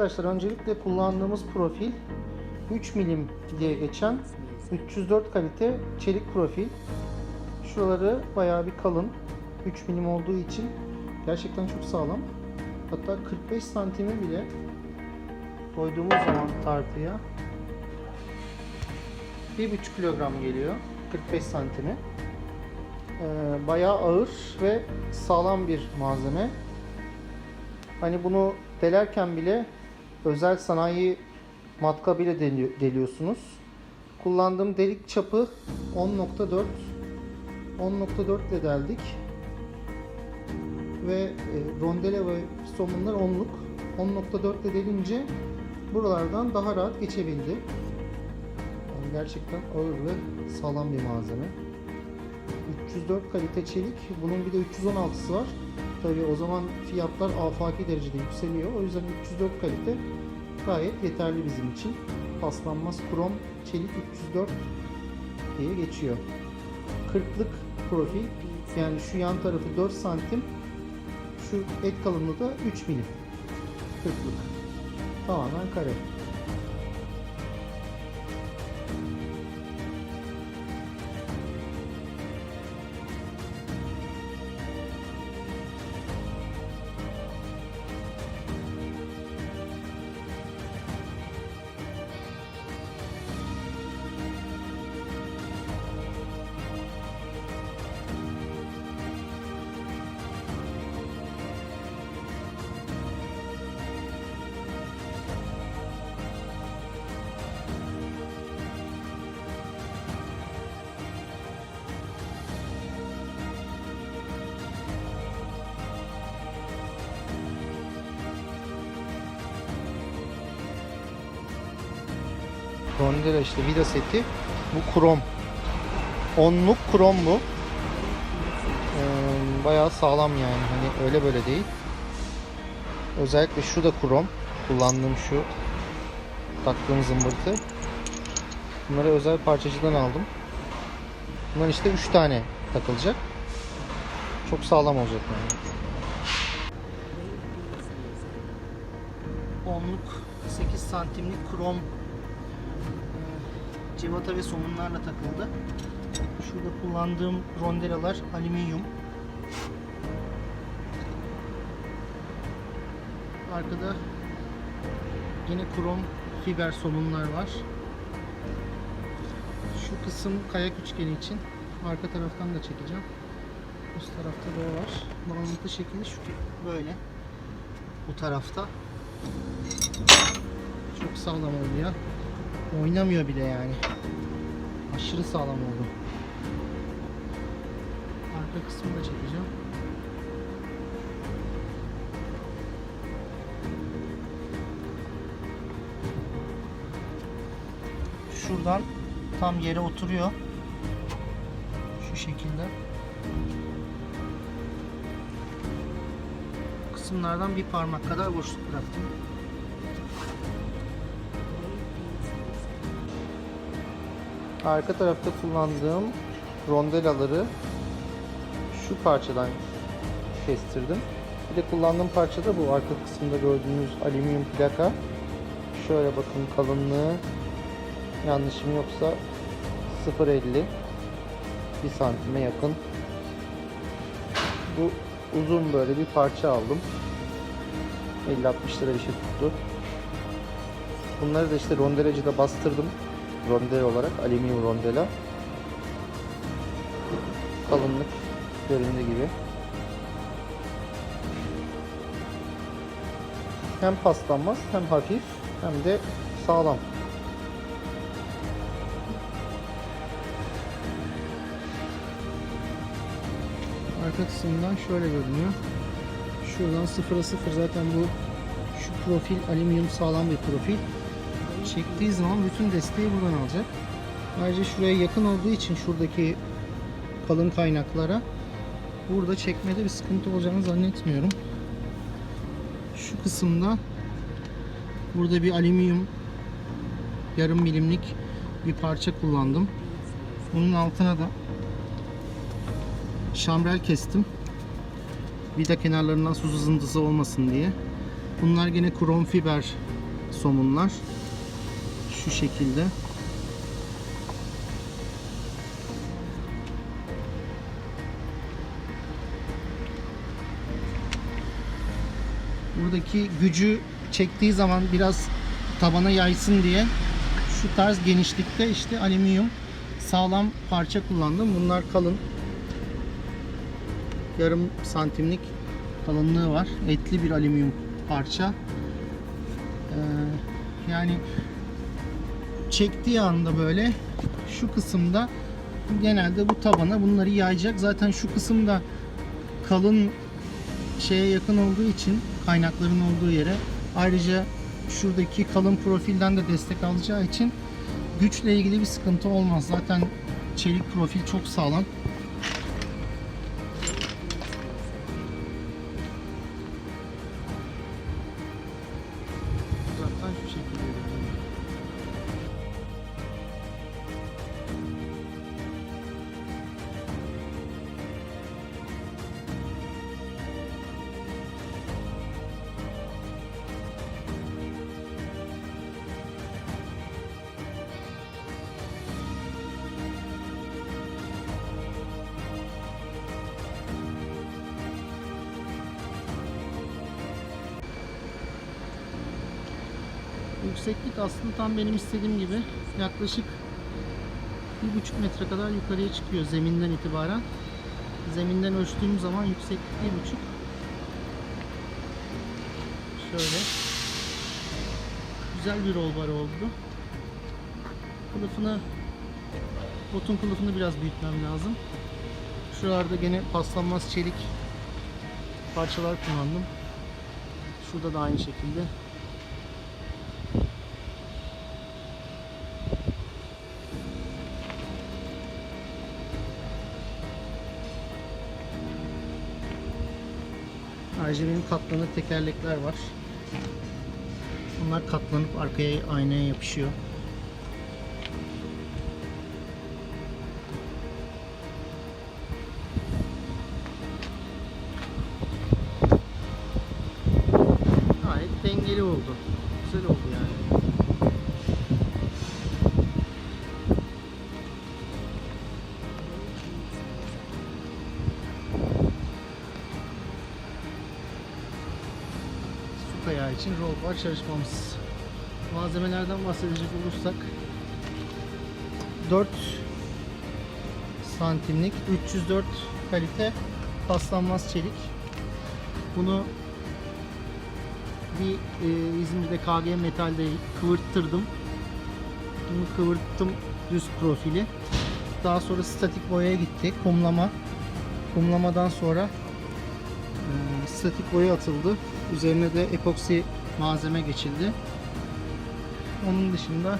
Arkadaşlar öncelikle kullandığımız profil 3 milim diye geçen 304 kalite çelik profil. Şuraları bayağı bir kalın. 3 milim olduğu için gerçekten çok sağlam. Hatta 45 santimi bile koyduğumuz zaman tartıya 1,5 kilogram geliyor. 45 santimi. Ee, bayağı ağır ve sağlam bir malzeme. Hani bunu delerken bile özel sanayi matkabıyla deli- deliyorsunuz. Kullandığım delik çapı 10.4 10.4 ile deldik. Ve e, rondele ve somunlar 10'luk. 10.4 ile delince buralardan daha rahat geçebildi. Yani gerçekten ağır ve sağlam bir malzeme. 304 kalite çelik. Bunun bir de 316'sı var. Tabii o zaman fiyatlar afaki derecede yükseliyor. O yüzden 304 kalite gayet yeterli bizim için. Paslanmaz krom çelik 304 diye geçiyor. 40'lık profil. Yani şu yan tarafı 4 santim. Şu et kalınlığı da 3 milim. 40'lık. Tamamen kare. Rondela işte vida seti. Bu krom. Onluk krom bu. Ee, bayağı sağlam yani. Hani öyle böyle değil. Özellikle şu da krom. Kullandığım şu taktığım zımbırtı. Bunları özel parçacıdan aldım. Bunlar işte 3 tane takılacak. Çok sağlam olacak yani. Onluk 8 santimlik krom civata ve somunlarla takıldı. Şurada kullandığım rondelalar alüminyum. Arkada yine krom fiber somunlar var. Şu kısım kayak üçgeni için. Arka taraftan da çekeceğim. Üst tarafta da var. Bağlantı şekli şu böyle. Bu tarafta. Çok sağlam oluyor. Oynamıyor bile yani. Aşırı sağlam oldu. Arka kısmını da çekeceğim. Şuradan tam yere oturuyor. Şu şekilde. Kısımlardan bir parmak kadar boşluk bıraktım. Arka tarafta kullandığım rondelaları şu parçadan kestirdim. Bir de kullandığım parça da bu arka kısımda gördüğünüz alüminyum plaka. Şöyle bakın kalınlığı yanlışım yoksa 0.50 1 santime yakın. Bu uzun böyle bir parça aldım. 50-60 lira bir şey tuttu. Bunları da işte rondelacıda bastırdım rondel olarak alüminyum rondela. Kalınlık göründüğü gibi. Hem paslanmaz hem hafif hem de sağlam. Arka kısmından şöyle görünüyor. Şuradan sıfıra sıfır zaten bu şu profil alüminyum sağlam bir profil çektiği zaman bütün desteği buradan alacak. Ayrıca şuraya yakın olduğu için şuradaki kalın kaynaklara burada çekmede bir sıkıntı olacağını zannetmiyorum. Şu kısımda burada bir alüminyum yarım milimlik bir parça kullandım. Bunun altına da şambrel kestim. Vida kenarlarından su sızıntısı olmasın diye. Bunlar gene krom fiber somunlar. Şu şekilde. Buradaki gücü çektiği zaman biraz tabana yaysın diye şu tarz genişlikte işte alüminyum sağlam parça kullandım. Bunlar kalın. Yarım santimlik kalınlığı var. Etli bir alüminyum parça. Ee, yani çektiği anda böyle şu kısımda genelde bu tabana bunları yayacak. Zaten şu kısımda kalın şeye yakın olduğu için kaynakların olduğu yere ayrıca şuradaki kalın profilden de destek alacağı için güçle ilgili bir sıkıntı olmaz. Zaten çelik profil çok sağlam. Yükseklik aslında tam benim istediğim gibi yaklaşık bir buçuk metre kadar yukarıya çıkıyor zeminden itibaren. Zeminden ölçtüğüm zaman yükseklik bir buçuk. Şöyle. Güzel bir roll bar oldu. Kılıfını botun kılıfını biraz büyütmem lazım. Şuralarda gene paslanmaz çelik parçalar kullandım. Şurada da aynı şekilde. Benim katlanır tekerlekler var. Bunlar katlanıp arkaya aynaya yapışıyor. Gayet dengeli oldu için roll bar çalışmamız. Malzemelerden bahsedecek olursak 4 santimlik 304 kalite paslanmaz çelik. Bunu bir e, İzmir'de KG Metal'de kıvırttırdım. Bunu kıvırttım düz profili. Daha sonra statik boyaya gitti. Kumlama. Kumlamadan sonra e, statik boya atıldı. Üzerine de epoksi malzeme geçildi. Onun dışında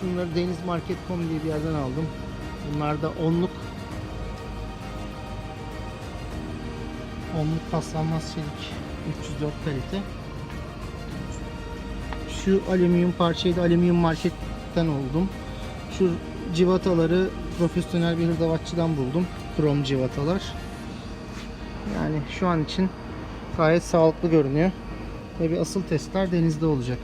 şunları denizmarket.com diye bir yerden aldım. Bunlar da onluk onluk paslanmaz çelik 304 kalite. Şu alüminyum parçayı da alüminyum marketten oldum. Şu civataları profesyonel bir hırdavatçıdan buldum. Krom civatalar. Yani şu an için gayet sağlıklı görünüyor. Ve bir asıl testler denizde olacak.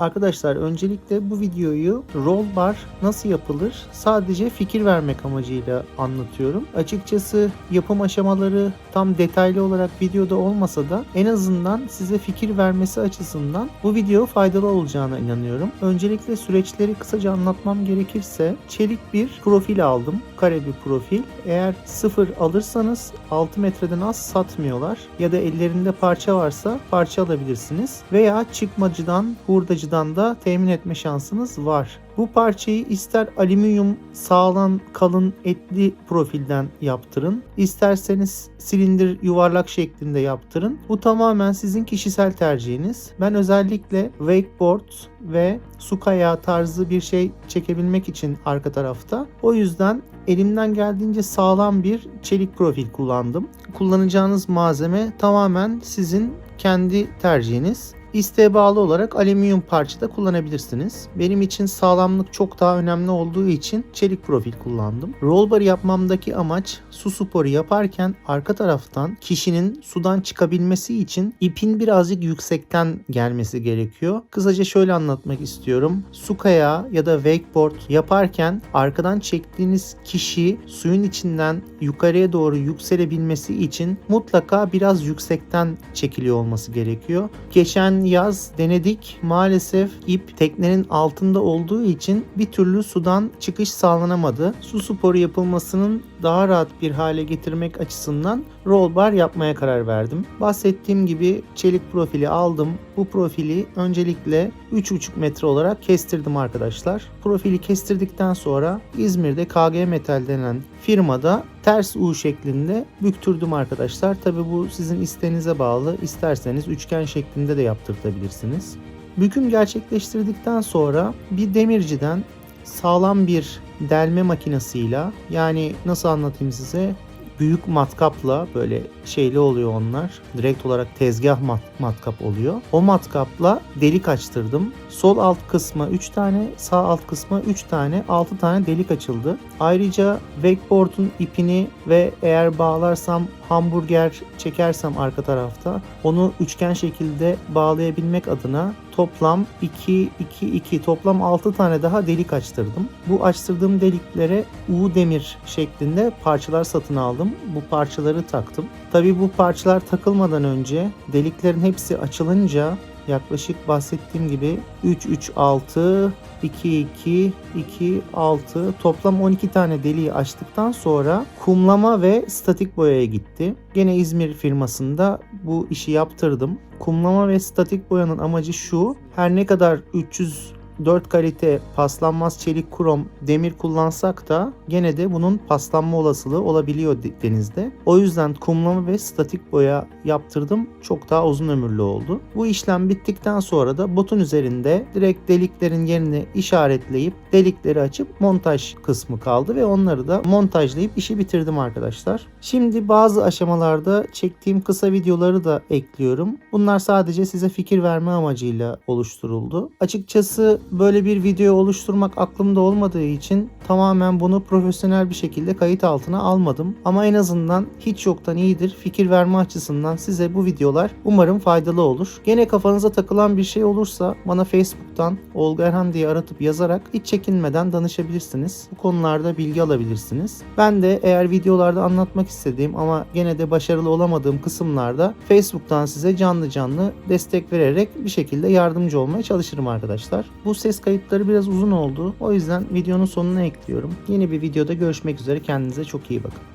Arkadaşlar öncelikle bu videoyu roll bar nasıl yapılır sadece fikir vermek amacıyla anlatıyorum. Açıkçası yapım aşamaları tam detaylı olarak videoda olmasa da en azından size fikir vermesi açısından bu video faydalı olacağına inanıyorum. Öncelikle süreçleri kısaca anlatmam gerekirse çelik bir profil aldım. Kare bir profil. Eğer sıfır alırsanız 6 metreden az satmıyorlar. Ya da ellerinde parça varsa parça alabilirsiniz. Veya çıkmacıdan, hurdacıdan da temin etme şansınız var. Bu parçayı ister alüminyum sağlam kalın etli profilden yaptırın. isterseniz silindir yuvarlak şeklinde yaptırın. Bu tamamen sizin kişisel tercihiniz. Ben özellikle wakeboard ve su kayağı tarzı bir şey çekebilmek için arka tarafta. O yüzden elimden geldiğince sağlam bir çelik profil kullandım. Kullanacağınız malzeme tamamen sizin kendi tercihiniz. İsteğe bağlı olarak alüminyum parça da kullanabilirsiniz. Benim için sağlamlık çok daha önemli olduğu için çelik profil kullandım. Roll bar yapmamdaki amaç su sporu yaparken arka taraftan kişinin sudan çıkabilmesi için ipin birazcık yüksekten gelmesi gerekiyor. Kısaca şöyle anlatmak istiyorum. Su kayağı ya da wakeboard yaparken arkadan çektiğiniz kişi suyun içinden yukarıya doğru yükselebilmesi için mutlaka biraz yüksekten çekiliyor olması gerekiyor. Geçen yaz denedik. Maalesef ip teknenin altında olduğu için bir türlü sudan çıkış sağlanamadı. Su sporu yapılmasının daha rahat bir hale getirmek açısından roll bar yapmaya karar verdim. Bahsettiğim gibi çelik profili aldım. Bu profili öncelikle 3,5 metre olarak kestirdim arkadaşlar. Profili kestirdikten sonra İzmir'de KG Metal denen firmada ters U şeklinde büktürdüm arkadaşlar. Tabi bu sizin isteğinize bağlı. İsterseniz üçgen şeklinde de yaptırtabilirsiniz. Büküm gerçekleştirdikten sonra bir demirciden sağlam bir delme makinesiyle yani nasıl anlatayım size büyük matkapla böyle şeyli oluyor onlar. Direkt olarak tezgah mat matkap oluyor. O matkapla delik açtırdım. Sol alt kısma 3 tane, sağ alt kısma 3 tane, 6 tane delik açıldı. Ayrıca wakeboard'un ipini ve eğer bağlarsam hamburger çekersem arka tarafta onu üçgen şekilde bağlayabilmek adına toplam 2 2 2 toplam 6 tane daha delik açtırdım. Bu açtırdığım deliklere U demir şeklinde parçalar satın aldım. Bu parçaları taktım. Tabii bu parçalar takılmadan önce deliklerin hepsi açılınca yaklaşık bahsettiğim gibi 3 3 6 2 2 2 6 toplam 12 tane deliği açtıktan sonra kumlama ve statik boyaya gitti. Gene İzmir firmasında bu işi yaptırdım. Kumlama ve statik boyanın amacı şu. Her ne kadar 300 4 kalite paslanmaz çelik krom demir kullansak da gene de bunun paslanma olasılığı olabiliyor de- denizde. O yüzden kumlama ve statik boya yaptırdım. Çok daha uzun ömürlü oldu. Bu işlem bittikten sonra da botun üzerinde direkt deliklerin yerini işaretleyip delikleri açıp montaj kısmı kaldı ve onları da montajlayıp işi bitirdim arkadaşlar. Şimdi bazı aşamalarda çektiğim kısa videoları da ekliyorum. Bunlar sadece size fikir verme amacıyla oluşturuldu. Açıkçası böyle bir video oluşturmak aklımda olmadığı için tamamen bunu profesyonel bir şekilde kayıt altına almadım. Ama en azından hiç yoktan iyidir. Fikir verme açısından size bu videolar umarım faydalı olur. Gene kafanıza takılan bir şey olursa bana Facebook'tan Olga Erhan diye aratıp yazarak hiç çekinmeden danışabilirsiniz. Bu konularda bilgi alabilirsiniz. Ben de eğer videolarda anlatmak istediğim ama gene de başarılı olamadığım kısımlarda Facebook'tan size canlı canlı destek vererek bir şekilde yardımcı olmaya çalışırım arkadaşlar. Bu ses kayıtları biraz uzun oldu. O yüzden videonun sonuna ekliyorum. Yeni bir videoda görüşmek üzere. Kendinize çok iyi bakın.